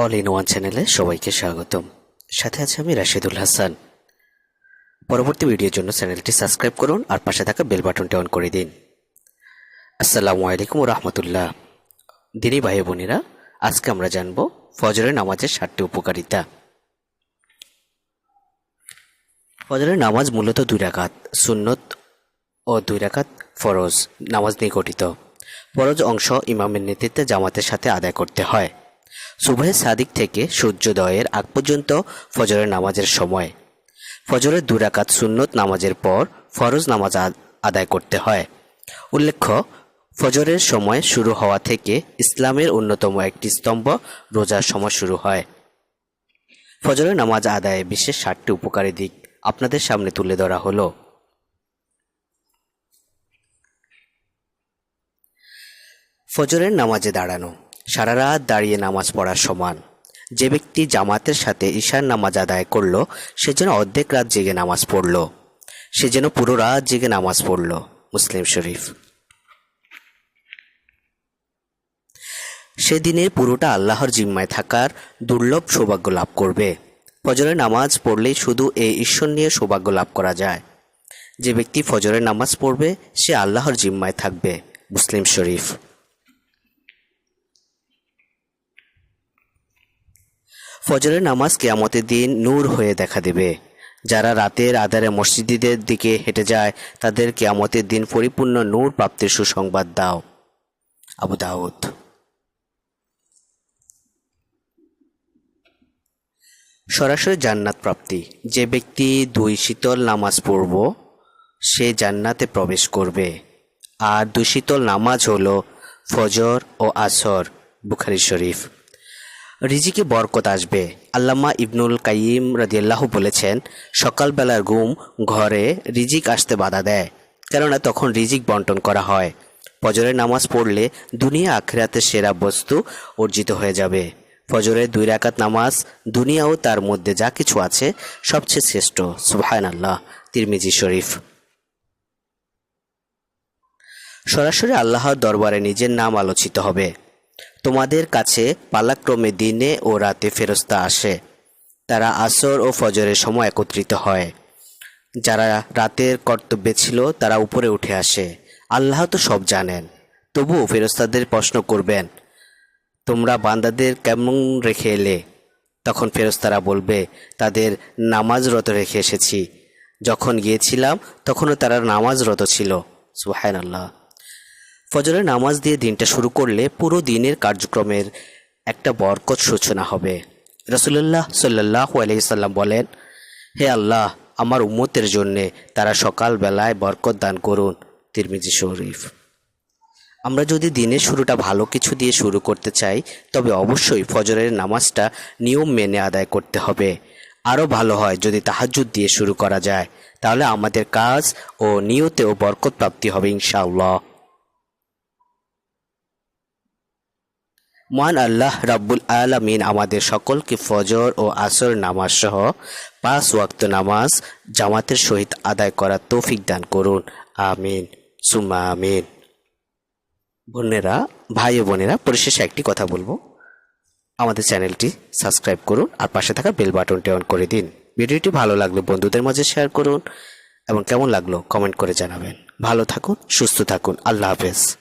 All in one চ্যানেলে সবাইকে স্বাগতম। সাথে আছে আমি রাশিদুল হাসান। পরবর্তী ভিডিওর জন্য চ্যানেলটি সাবস্ক্রাইব করুন আর পাশে থাকা বেল বাটনটি অন করে দিন। আসসালামু আলাইকুম রহমতুল্লাহ। দিনী ভাই বোনেরা, আজকে আমরা জানব ফজরের নামাজের সাতটি উপকারিতা। ফজরের নামাজ মূলত দুই রাকাত, সুন্নত ও দুই রাকাত ফরজ, নামাজ নিয়ে গঠিত। ফরজ অংশ ইমামের নেতৃত্বে জামাতের সাথে আদায় করতে হয়। সুবহে সাদিক থেকে সূর্যোদয়ের আগ পর্যন্ত ফজরের নামাজের সময়। ফজরের দুরাকাত সুন্নত নামাজের পর ফরজ নামাজ আদায় করতে হয়। উল্লেখ্য, ফজরের সময় শুরু হওয়া থেকে ইসলামের অন্যতম একটি স্তম্ভ রোজার সময় শুরু হয়। ফজরের নামাজ আদায়ে বিশেষ ষাটটি উপকারী দিক আপনাদের সামনে তুলে ধরা হলো। ফজরের নামাজে দাঁড়ানো। সারা রাত দাঁড়িয়ে নামাজ পড়ার সমান। যে ব্যক্তি জামাতের সাথে ঈশার নামাজ আদায় করল, সে যেন অর্ধেক রাত জেগে নামাজ পড়ল। সে যেন পুরো রাত জেগে নামাজ পড়ল। মুসলিম শরীফ। সেদিনের পুরোটা আল্লাহর জিম্মায় থাকার দুর্লভ সৌভাগ্য লাভ করবে। ফজরের নামাজ পড়লেই শুধু এই ঈশ্বর নিয়ে সৌভাগ্য লাভ করা যায়। যে ব্যক্তি ফজরের নামাজ পড়বে, সে আল্লাহর জিম্মায় থাকবে। মুসলিম শরীফ। ফজরের নামাজ কেয়ামতের দিন নূর হয়ে দেখা দেবে। যারা রাতের আধারে মসজিদের দিকে হেঁটে যায়, তাদের কেয়ামতের দিন পরিপূর্ণ নূর প্রাপ্তির সুসংবাদ দাও। আবু দাউদ। সরাসরি জান্নাত প্রাপ্তি। যে ব্যক্তি দুই শীতল নামাজ পড়ব, সে জান্নাতে প্রবেশ করবে। আর দুই শীতল নামাজ হলো ফজর ও আসর, বুখারি শরীফ। রিজিকে বরকত আসবে। আল্লামা ইবনুল কাইম রাদিয়াল্লাহ বলেছেন, সকালবেলার ঘুম ঘরে রিজিক আসতে বাধা দেয়, কেননা তখন রিজিক বন্টন করা হয়। ফজরের নামাজ পড়লে দুনিয়া আখেরাতের সেরা বস্তু অর্জিত হয়ে যাবে। ফজরের দুই রাকাত নামাজ দুনিয়া ও তার মধ্যে যা কিছু আছে সবচেয়ে শ্রেষ্ঠ। সুবহান আল্লাহ তিরমিজি শরীফ। সরাসরি আল্লাহর দরবারে নিজের নাম আলোচিত হবে। তোমাদের কাছে পালাক্রমে দিনে ও রাতে ফেরস্তা আসে। তারা আসর ও ফজরের সময় একত্রিত হয়। যারা রাতের কর্তব্যে ছিল, তারা উপরে উঠে আসে। আল্লাহ তো সব জানেন। তবুও ফেরস্তাদের প্রশ্ন করবেন, তোমরা বান্দাদের কেমন রেখে এলে? তখন ফেরস্তারা বলবে, তাদের নামাজরত রেখে এসেছি। যখন গিয়েছিলাম, তখনও তারা নামাজরত ছিল। সুহায়ন আল্লাহ ফজরের নামাজ দিয়ে দিনটা শুরু করলে পুরো দিনের কার্যক্রমের একটা বরকত সূচনা হবে। রসুল্লাহ সাল্লাহ আলাইসাল্লাম বলেন, হে আল্লাহ, আমার উম্মতের জন্যে তারা সকালবেলায় বরকত দান করুন। তিরমিজি শরীফ। আমরা যদি দিনের শুরুটা ভালো কিছু দিয়ে শুরু করতে চাই, তবে অবশ্যই ফজরের নামাজটা নিয়ম মেনে আদায় করতে হবে। আরও ভালো হয় যদি তাহাজ্জুদ দিয়ে শুরু করা যায়, তাহলে আমাদের কাজ ও নিয়তেও বরকত প্রাপ্তি হবে ইনশাআল্লাহ। মহান আল্লাহ রাব্বুল আলামিন আমাদের সকলকে ফজর ও আসর নামাজ সহ পাঁচ ওয়াক্ত নামাজ জামাতের সহিত আদায় করার তৌফিক দান করুন। আমিন। সুমা আমিন। বোনেরা, ভাই ও বোনেরা, পরিশেষে একটি কথা বলব। আমাদের চ্যানেলটি সাবস্ক্রাইব করুন আর পাশে থাকা বেল বাটনটি অন করে দিন। ভিডিওটি ভালো লাগলে বন্ধুদের মাঝে শেয়ার করুন এবং কেমন লাগল কমেন্ট করে জানাবেন। ভালো থাকুন, সুস্থ থাকুন। আল্লাহ হাফেজ।